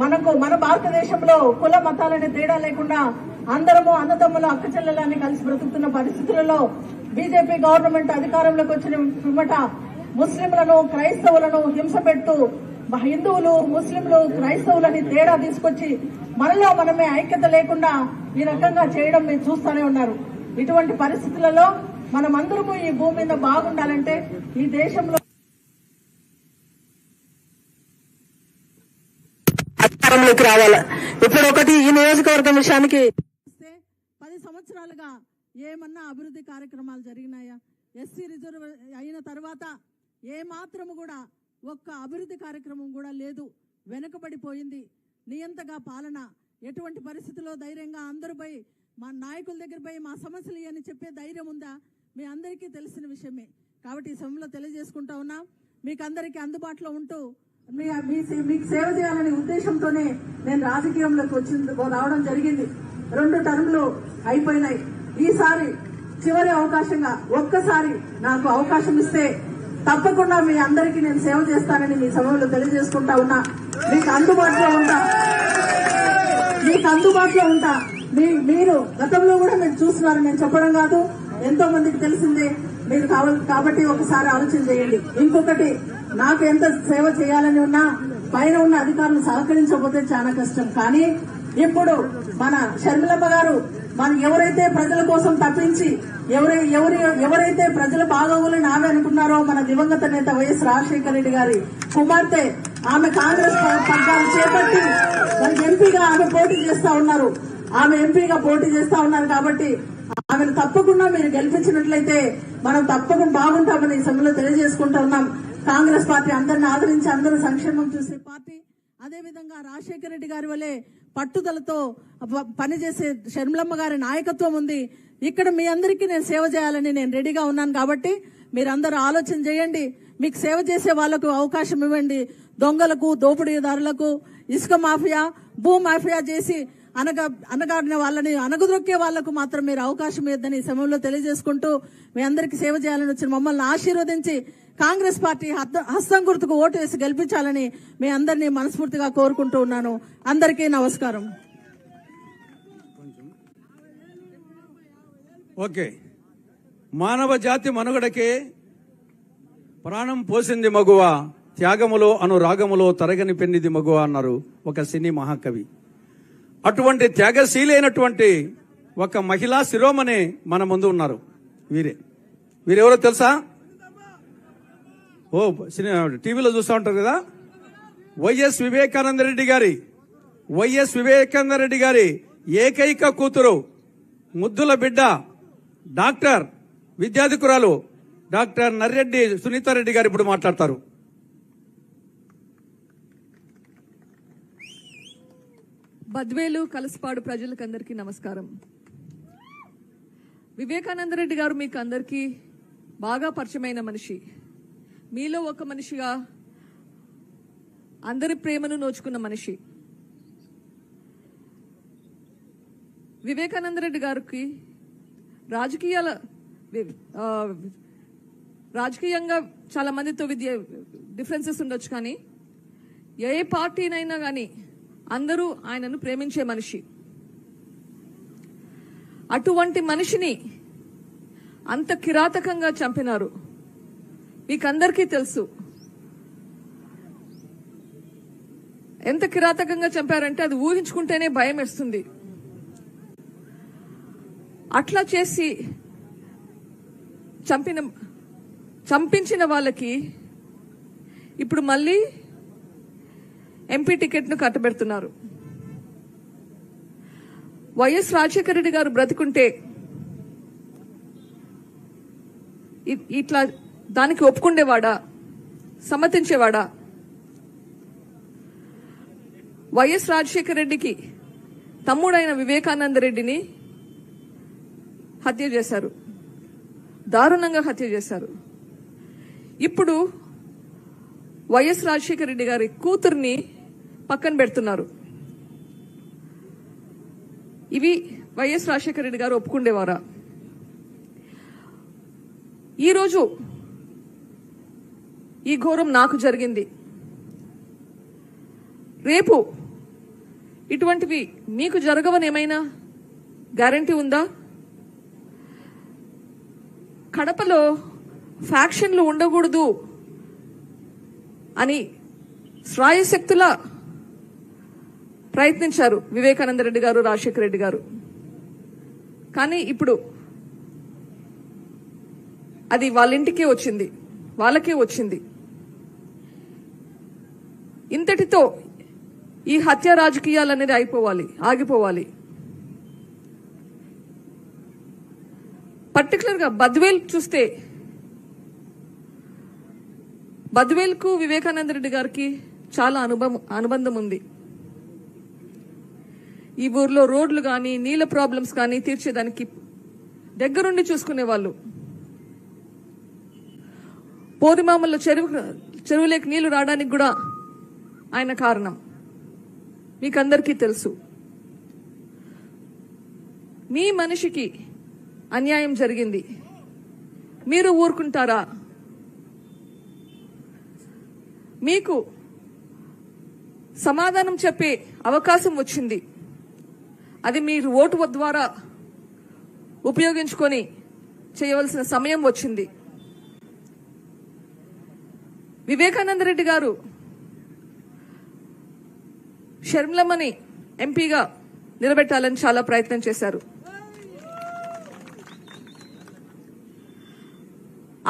మనకు మన భారతదేశంలో కుల మతాలని తేడా లేకుండా అందరము అన్నదమ్ములు అక్కచెల్లెలని కలిసి బ్రతుకుతున్న పరిస్థితులలో బీజేపీ గవర్నమెంట్ అధికారంలోకి వచ్చిన పిమ్మట ముస్లింలను క్రైస్తవులను హింస పెడుతూ హిందువులు ముస్లింలు క్రైస్తవులని తేడా తీసుకొచ్చి మనలో మనమే ఐక్యత లేకుండా ఈ రకంగా చేయడం మీరు చూస్తూనే ఉన్నారు. ఇటువంటి పరిస్థితులలో మనమందరము ఈ భూమి మీద బాగుండాలంటే ఈ దేశంలో అధికారంలోకి రావాలా. ఇప్పుడు ఒకటి ఈ నియోజకవర్గం విషయానికి వస్తే పది సంవత్సరాలుగా ఏమన్నా అభివృద్ధి కార్యక్రమాలు జరిగినాయా? ఎస్సీ రిజర్వ్ అయిన తర్వాత ఏ మాత్రము కూడా ఒక్క అభివృద్ధి కార్యక్రమం కూడా లేదు. వెనుకబడిపోయింది. నియంతగా పాలన. ఎటువంటి పరిస్థితుల్లో ధైర్యంగా అందరూ పోయి మా నాయకుల దగ్గర పోయి మా సమస్యలు అని చెప్పే ధైర్యం ఉందా? మీ అందరికీ తెలిసిన విషయమే. కాబట్టి ఈ సమయంలో తెలియజేసుకుంటా ఉన్నా మీకు అందరికీ అందుబాటులో ఉంటూ మీకు సేవ చేయాలనే ఉద్దేశంతోనే నేను రాజకీయంలోకి వచ్చింది రావడం జరిగింది. రెండు టర్మ్లు అయిపోయినాయి. ఈసారి చివరి అవకాశంగా ఒక్కసారి నాకు అవకాశం ఇస్తే తప్పకుండా మీ అందరికీ నేను సేవ చేస్తానని మీ సమయంలో తెలియజేసుకుంటా ఉన్నా. మీకు అందుబాటులో ఉంటా. మీకు అందుబాటులో ఉంటా. మీ మీరు గతంలో కూడా మీరు చూస్తున్నారు నేను చెప్పడం కాదు. ఎంతో మందికి తెలిసిందే. మీరు కావాలి కాబట్టి ఒకసారి ఆలోచన చేయండి. ఇంకొకటి నాకు ఎంత సేవ చేయాలని ఉన్నా పైన ఉన్న అధికారులు సహకరించకపోతే చాలా కష్టం. కానీ ఇప్పుడు మన షర్మిలమ్మ గారు మన ఎవరైతే ప్రజల కోసం తప్పించి ఎవరై ఎవరి ఎవరైతే ప్రజల బాగోగులని ఆమె అనుకున్నారో మన దివంగత నేత వైఎస్ రాజశేఖర రెడ్డి గారి కుమార్తె ఆమె కాంగ్రెస్ ప- పగ్గాలు చేపట్టి ఎంపీగా ఆమె పోటీ చేస్తా ఉన్నారు. ఆమె ఎంపీగా పోటీ చేస్తా ఉన్నారు కాబట్టి ఆమెను తప్పకుండా మీరు గెలిపించినట్లయితే మనం తప్పకుండా బాగుంటామని ఈ సభలో తెలియజేసుకుంటా ఉన్నాం. కాంగ్రెస్ పార్టీ అందరిని ఆదరించి అందరూ సంక్షేమం చూసే పార్టీ. అదేవిధంగా రాజశేఖర రెడ్డి గారి వల్లే పట్టుదలతో పనిచేసే షర్మిలమ్మ గారి నాయకత్వం ఉంది. ఇక్కడ మీ అందరికీ నేను సేవ చేయాలని నేను రెడీగా ఉన్నాను కాబట్టి మీరందరూ ఆలోచన చేయండి. మీకు సేవ చేసే వాళ్ళకు అవకాశం ఇవ్వండి. దొంగలకు దోపిడీదారులకు ఇసుక మాఫియా భూ మాఫియా చేసి అనగా అనగాడిన వాళ్ళని అనగదొక్కే వాళ్ళకు మాత్రం మీరు అవకాశం ఇద్దని సమయంలో తెలియజేసుకుంటూ మీ అందరికీ సేవ చేయాలని వచ్చిన మమ్మల్ని ఆశీర్వదించి కాంగ్రెస్ పార్టీ హస్తం గుర్తుకు ఓటు వేసి గెలిపించాలని మీ అందరినీ మనస్ఫూర్తిగా కోరుకుంటూ ఉన్నాను. అందరికీ నమస్కారం. ఓకే. మానవ జాతి మనుగడకే ప్రాణం పోసింది మగువ త్యాగములో అను రాగములో తరగని పెన్నిది మగువ అన్నారు ఒక సినీ మహాకవి. అటువంటి త్యాగశీలైనటువంటి ఒక మహిళా శిరోమణి మన ముందు ఉన్నారు. వీరే. వీరెవరో తెలుసా? ఓ టీవీలో చూస్తూ ఉంటారు కదా? వైఎస్ వివేకానంద రెడ్డి గారి. వైఎస్ వివేకానంద రెడ్డి గారి ఏకైక కూతురు ముద్దుల బిడ్డ డాక్టర్ విద్యాధికురాలు డాక్టర్ నర్రెడ్డి సునీతారెడ్డి గారు ఇప్పుడు మాట్లాడతారు. బద్వేలు కలసపాడు ప్రజలకందరికీ నమస్కారం. వివేకానంద రెడ్డి గారు మీకు అందరికీ బాగా పరిచయమైన మనిషి. మీలో ఒక మనిషిగా అందరి ప్రేమను నోచుకున్న మనిషి. వివేకానంద రెడ్డి గారికి రాజకీయాల రాజకీయంగా చాలా మందితో విద్య డిఫరెన్సెస్ ఉండొచ్చు కానీ ఏ పార్టీనైనా కానీ అందరూ ఆయనను ప్రేమించే మనిషి. అటువంటి మనిషిని అంత కిరాతకంగా చంపినారు. మీకందరికీ తెలుసు. ఎంత కిరాతకంగా చంపారంటే అది ఊహించుకుంటేనే భయం వేస్తుంది. అట్లా చేసి చంపిన చంపించిన వాళ్ళకి ఇప్పుడు మళ్ళీ ఎంపీ టికెట్ను కట్టబెడుతున్నారు. వైఎస్ రాజశేఖర రెడ్డి గారు బ్రతికుంటే ఇ- ఇట్లా దానికి ఒప్పుకుండేవాడా? సమ్మతించేవాడా? వైఎస్ రాజశేఖర రెడ్డికి తమ్ముడైన వివేకానంద రెడ్డిని హత్య చేశారు. దారుణంగా హత్య చేశారు. ఇప్పుడు వైఎస్ రాజశేఖర రెడ్డి గారి కూతుర్ని పక్కన పెడుతున్నారు. ఇవి వైఎస్ రాజశేఖర రెడ్డి గారు ఒప్పుకుండేవారా? ఈరోజు ఈ ఘోరం నాకు జరిగింది. రేపు ఇటువంటివి మీకు జరగవనేమైనా గ్యారంటీ ఉందా? కడపలో ఫ్యాక్షన్లు ఉండకూడదు అని శ్రాయశక్తుల ప్రయత్నించారు వివేకానంద రెడ్డి గారు రాజశేఖర రెడ్డి గారు. కానీ ఇప్పుడు అది వాళ్ళ ఇంటికే వచ్చింది వాళ్ళకే వచ్చింది. ఇంతటితో ఈ హత్య రాజకీయాలు అనేది అయిపోవాలి ఆగిపోవాలి. పర్టికులర్గా బద్వేల్ చూస్తే బద్వేల్కు వివేకానంద రెడ్డి గారికి చాలా అనుభవం అనుబంధం ఉంది. ఈ ఊర్లో రోడ్లు కానీ నీళ్ళ ప్రాబ్లమ్స్ కానీ తీర్చేదానికి దగ్గరుండి చూసుకునే వాళ్ళు పోరిమామల్లో చెరువు చెరువులోకి నీళ్ళు రావడానికి కూడా ఆయన కారణం. మీకందరికీ తెలుసు. మీ మనిషికి అన్యాయం జరిగింది. మీరు ఊరుకుంటారా? మీకు సమాధానం చెప్పే అవకాశం వచ్చింది. అది మీరు ఓటు ద్వారా ఉపయోగించుకొని చేయవలసిన సమయం వచ్చింది. వివేకానంద రెడ్డి గారు షర్మిలమ్మని ఎంపీగా నిలబెట్టాలని చాలా ప్రయత్నం చేశారు.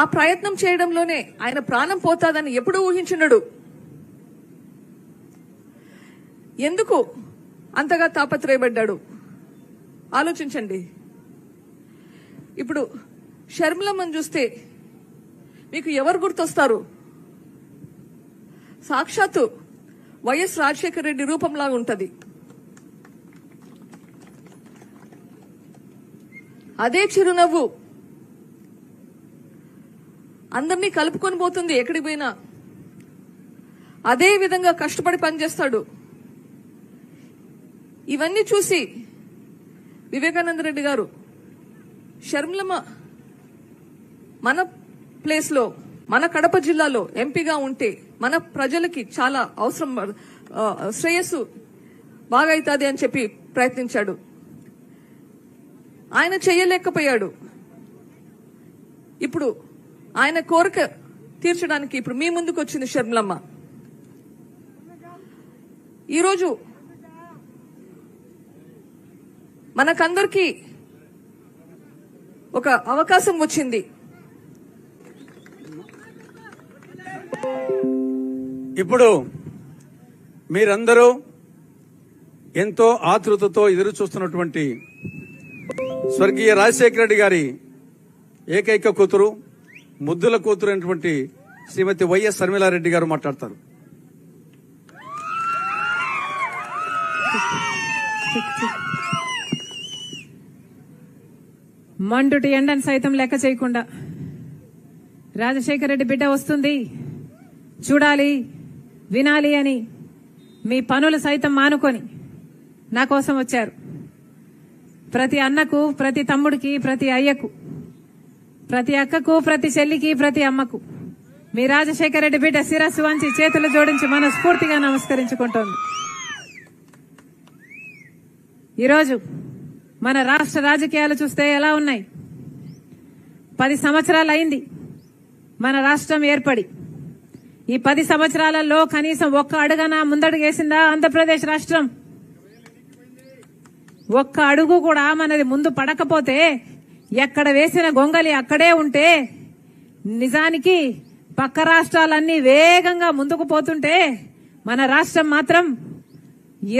ఆ ప్రయత్నం చేయడంలోనే ఆయన ప్రాణం పోతాదని ఎప్పుడూ ఊహించినడు ఎందుకు అంతగా తాపత్రయపడ్డాడు. ఆలోచించండి. ఇప్పుడు షర్మిలమ్మని చూస్తే మీకు ఎవరు గుర్తొస్తారు? సాక్షాత్తు వైఎస్ రాజశేఖర రెడ్డి రూపంలాగా ఉంటుంది. అదే చిరునవ్వు అందరినీ కలుపుకొని పోతుంది ఎక్కడికి పోయినా. అదే విధంగా కష్టపడి పనిచేస్తాడు. ఇవన్నీ చూసి వివేకానంద రెడ్డి గారు షర్మిలమ్మ మన ప్లేస్లో మన కడప జిల్లాలో ఎంపీగా ఉంటే మన ప్రజలకి చాలా అవసరం శ్రేయస్సు బాగా అవుతుంది అని చెప్పి ప్రయత్నించాడు. ఆయన చేయలేకపోయాడు. ఇప్పుడు ఆయన కోరిక తీర్చడానికి ఇప్పుడు మీ ముందుకు వచ్చింది షర్మిలమ్మ. ఈరోజు మనకందరికీ ఒక అవకాశం వచ్చింది. ఇప్పుడు మీరందరూ ఎంతో ఆతృతతో ఎదురు చూస్తున్నటువంటి స్వర్గీయ రాజశేఖర రెడ్డి గారి ఏకైక కూతురు ముద్దుల కూతురు అయినటువంటి శ్రీమతి వైఎస్ శర్మిలారెడ్డి గారు మాట్లాడతారు. మండుటి ఎండను సైతం లెక్క చేయకుండా. రాజశేఖర రెడ్డి బిడ్డ వస్తుంది. చూడాలి వినాలి అని మీ పనులు సైతం మానుకొని నా కోసం వచ్చారు. ప్రతి అన్నకు ప్రతి తమ్ముడికి ప్రతి అయ్యకు ప్రతి అక్కకు ప్రతి చెల్లికి ప్రతి అమ్మకు మీ రాజశేఖర రెడ్డి బిడ్డ శిరస్సు వంచి చేతులు జోడించి మనస్ఫూర్తిగా నమస్కరించుకుంటోంది. ఈరోజు మన రాష్ట్ర రాజకీయాలు చూస్తే ఎలా ఉన్నాయి? పది సంవత్సరాలు అయింది మన రాష్ట్రం ఏర్పడి. ఈ పది సంవత్సరాలలో కనీసం ఒక్క అడుగన ముందడుగేసిందా ఆంధ్రప్రదేశ్ రాష్ట్రం? ఒక్క అడుగు కూడా మనది ముందు పడకపోతే ఎక్కడ వేసిన గొంగలి అక్కడే ఉంటే నిజానికి పక్క రాష్ట్రాలన్నీ వేగంగా ముందుకు పోతుంటే మన రాష్ట్రం మాత్రం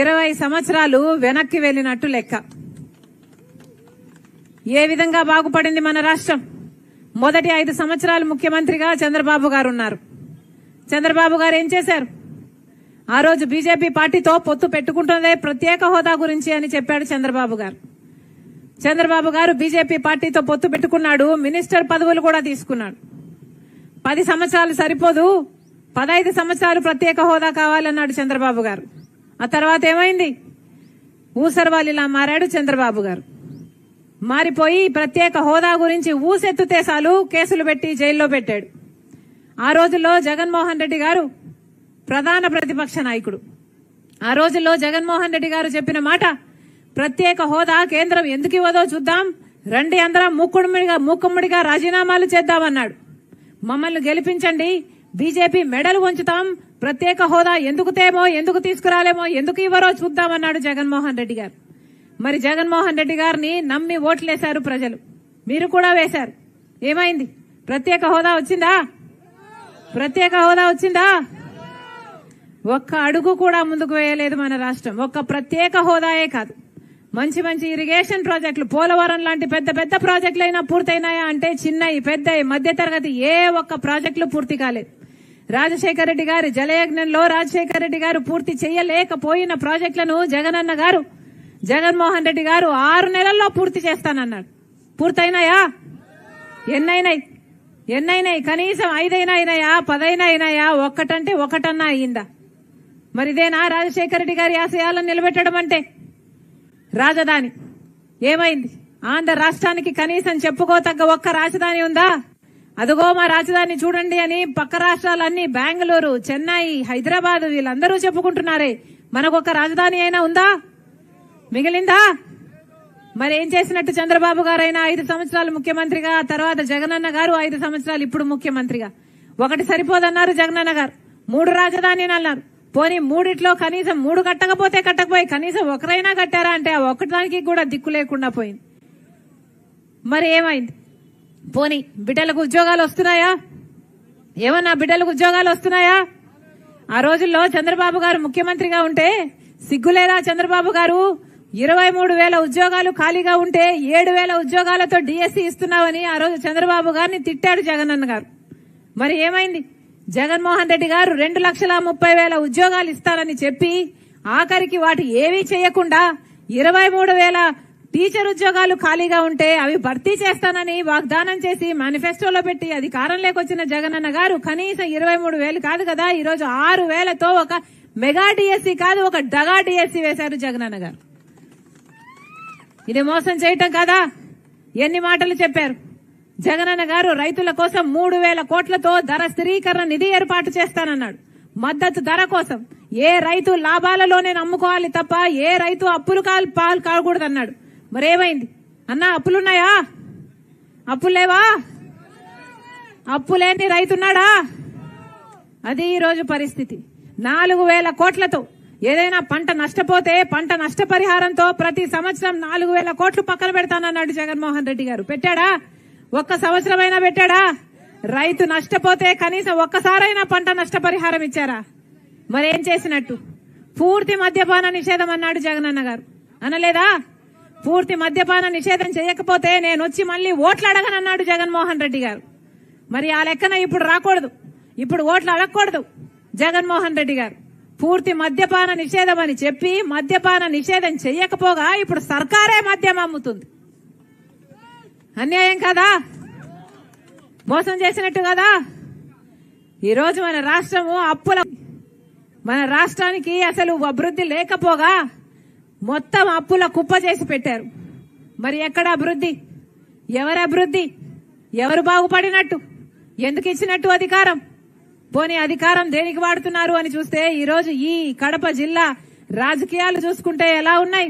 ఇరవై సంవత్సరాలు వెనక్కి వెళ్ళినట్టు లెక్క. ఏ విధంగా బాగుపడింది మన రాష్ట్రం? మొదటి ఐదు సంవత్సరాలు ముఖ్యమంత్రిగా చంద్రబాబు గారు ఉన్నారు చంద్రబాబు గారు ఏం చేశారు? ఆ రోజు బీజేపీ పార్టీతో పొత్తు పెట్టుకుంటుందే ప్రత్యేక హోదా గురించి అని చెప్పాడు చంద్రబాబు గారు. చంద్రబాబు గారు బీజేపీ పార్టీతో పొత్తు పెట్టుకున్నాడు మినిస్టర్ పదవులు కూడా తీసుకున్నాడు. పది సంవత్సరాలు సరిపోదు పదహైదు సంవత్సరాలు ప్రత్యేక హోదా కావాలన్నాడు చంద్రబాబు గారు. ఆ తర్వాత ఏమైంది? ఊసరవాలిలా మారాడు చంద్రబాబు గారు. మారిపోయి ప్రత్యేక హోదా గురించి ఊసెత్తుతే చాలు కేసులు పెట్టి జైల్లో పెట్టాడు. ఆ రోజుల్లో జగన్మోహన్ రెడ్డి గారు ప్రధాన ప్రతిపక్ష నాయకుడు. ఆ రోజుల్లో జగన్మోహన్ రెడ్డి గారు చెప్పిన మాట ప్రత్యేక హోదా కేంద్రం ఎందుకు ఇవ్వదో చూద్దాం రండి అందరం మూకుమ్మడిగా మూకుమ్మడిగా రాజీనామాలు చేద్దామన్నాడు. మమ్మల్ని గెలిపించండి బీజేపీ మెడలు ఉంచుతాం ప్రత్యేక హోదా ఎందుకు తేమో ఎందుకు తీసుకురాలేమో ఎందుకు ఇవ్వరో చూద్దామన్నాడు జగన్మోహన్ రెడ్డి గారు. మరి జగన్మోహన్ రెడ్డి గారిని నమ్మి ఓట్లేశారు ప్రజలు. మీరు కూడా వేశారు. ఏమైంది? ప్రత్యేక హోదా వచ్చిందా? ప్రత్యేక హోదా వచ్చిందా? ఒక్క అడుగు కూడా ముందుకు వేయలేదు మన రాష్ట్రం. ఒక్క ప్రత్యేక హోదాయే కాదు. మంచి మంచి ఇరిగేషన్ ప్రాజెక్టులు పోలవరం లాంటి పెద్ద పెద్ద ప్రాజెక్టులు అయినా పూర్తయినాయా అంటే చిన్నవి పెద్దవి మధ్య తరగతి ఏ ఒక్క ప్రాజెక్టులు పూర్తి కాలేదు. రాజశేఖర రెడ్డి గారి జలయజ్ఞంలో రాజశేఖర రెడ్డి గారు పూర్తి చేయలేకపోయిన ప్రాజెక్టులను జగనన్న గారు జగన్మోహన్ రెడ్డి గారు ఆరు నెలల్లో పూర్తి చేస్తానన్నాడు. పూర్తయినాయా? ఎన్నైనాయి? ఎన్నైనాయి? కనీసం ఐదైనా అయినాయా? పదైనా అయినాయా? ఒక్కటంటే ఒకటన్నా అయిందా మరి ఇదేనా రాజశేఖర రెడ్డి గారి ఆశయాలను నిలబెట్టడం అంటే? రాజధాని. ఏమైంది? ఆంధ్ర రాష్ట్రానికి కనీసం చెప్పుకోతగ్గ ఒక్క రాజధాని ఉందా? అదిగో మా రాజధాని చూడండి అని పక్క రాష్ట్రాలన్నీ బెంగళూరు చెన్నై హైదరాబాద్ వీళ్ళందరూ చెప్పుకుంటున్నారే. మనకొక రాజధాని అయినా ఉందా? మిగిలిందా? మరి ఏం చేసినట్టు చంద్రబాబు గారైనా ఐదు సంవత్సరాలు ముఖ్యమంత్రిగా తర్వాత జగనన్న గారు ఐదు సంవత్సరాలు ఇప్పుడు ముఖ్యమంత్రిగా. ఒకటి సరిపోదన్నారు జగనన్న గారు. మూడు రాజధానిని అన్నారు. పోనీ మూడిట్లో కనీసం మూడు కట్టకపోతే కట్టకపోయి కనీసం ఒకరైనా కట్టారా అంటే ఆ కూడా దిక్కు లేకుండా పోయింది. మరి ఏమైంది పోనీ బిడ్డలకు ఉద్యోగాలు వస్తున్నాయా? ఏమన్నా బిడ్డలకు ఉద్యోగాలు వస్తున్నాయా? ఆ రోజుల్లో చంద్రబాబు గారు ముఖ్యమంత్రిగా ఉంటే సిగ్గులేరా చంద్రబాబు గారు? ఇరవై మూడు వేల ఉద్యోగాలు ఖాళీగా ఉంటే ఏడు వేల ఉద్యోగాలతో డిఎస్సి ఇస్తున్నామని ఆ రోజు చంద్రబాబు గారిని తిట్టాడు జగనన్న గారు. మరి ఏమైంది? జగన్మోహన్ రెడ్డి గారు రెండు లక్షల ముప్పై వేల ఉద్యోగాలు ఇస్తానని చెప్పి ఆఖరికి వాటి ఏవీ చేయకుండా ఇరవై మూడు వేల టీచర్ ఉద్యోగాలు ఖాళీగా ఉంటే అవి భర్తీ చేస్తానని వాగ్దానం చేసి మేనిఫెస్టోలో పెట్టి అధికారంలోకి వచ్చిన జగనన్న గారు కనీసం ఇరవై మూడు వేలు కాదు కదా ఈ రోజు ఆరు వేలతో ఒక మెగా డిఎస్సి కాదు ఒక డగా డిఎస్సి వేశారు జగనన్న గారు. ఇది మోసం చేయటం కాదా? ఎన్ని మాటలు చెప్పారు? జగనన్న గారు రైతుల కోసం మూడు వేల కోట్లతో ధర స్థిరీకరణ నిధి ఏర్పాటు చేస్తానన్నాడు. మద్దతు ధర కోసం ఏ రైతు లాభాలలోనే నమ్ముకోవాలి తప్ప ఏ రైతు అప్పులు కాలు పాలు కాకూడదన్నాడు. మరేమైంది? అన్నా అప్పులున్నాయా? అప్పులు అప్పులేని రైతున్నాడా? అది ఈ రోజు పరిస్థితి. నాలుగు వేల కోట్లతో ఏదైనా పంట నష్టపోతే పంట నష్టపరిహారంతో ప్రతి సంవత్సరం నాలుగు వేల కోట్లు పక్కన పెడతానన్నాడు జగన్మోహన్ రెడ్డి గారు. పెట్టాడా? ఒక్క సంవత్సరమైనా పెట్టాడా? రైతు నష్టపోతే కనీసం ఒక్కసారైనా పంట నష్టపరిహారం ఇచ్చారా? మరేం చేసినట్టు? పూర్తి మద్యపాన నిషేధం అన్నాడు జగనన్న గారు. అనలేదా? పూర్తి మద్యపాన నిషేధం చేయకపోతే నేను వచ్చి మళ్ళీ ఓట్లు అడగనన్నాడు జగన్మోహన్ రెడ్డి గారు. మరి ఆ లెక్కన ఇప్పుడు రాకూడదు. ఇప్పుడు ఓట్లు అడగకూడదు జగన్మోహన్ రెడ్డి గారు. పూర్తి మద్యపాన నిషేధం అని చెప్పి మద్యపాన నిషేధం చెయ్యకపోగా ఇప్పుడు సర్కారే మద్యం అమ్ముతుంది. అన్యాయం కదా? మోసం చేసినట్టు కదా? ఈరోజు మన రాష్ట్రము అప్పుల మన రాష్ట్రానికి అసలు అభివృద్ధి లేకపోగా మొత్తం అప్పుల కుప్ప చేసి పెట్టారు. మరి ఎక్కడ అభివృద్ధి? ఎవరి అభివృద్ధి? ఎవరు బాగుపడినట్టు? ఎందుకు ఇచ్చినట్టు అధికారం? పోనీ అధికారం దేనికి వాడుతున్నారు అని చూస్తే ఈరోజు ఈ కడప జిల్లా రాజకీయాలు చూసుకుంటే ఎలా ఉన్నాయి?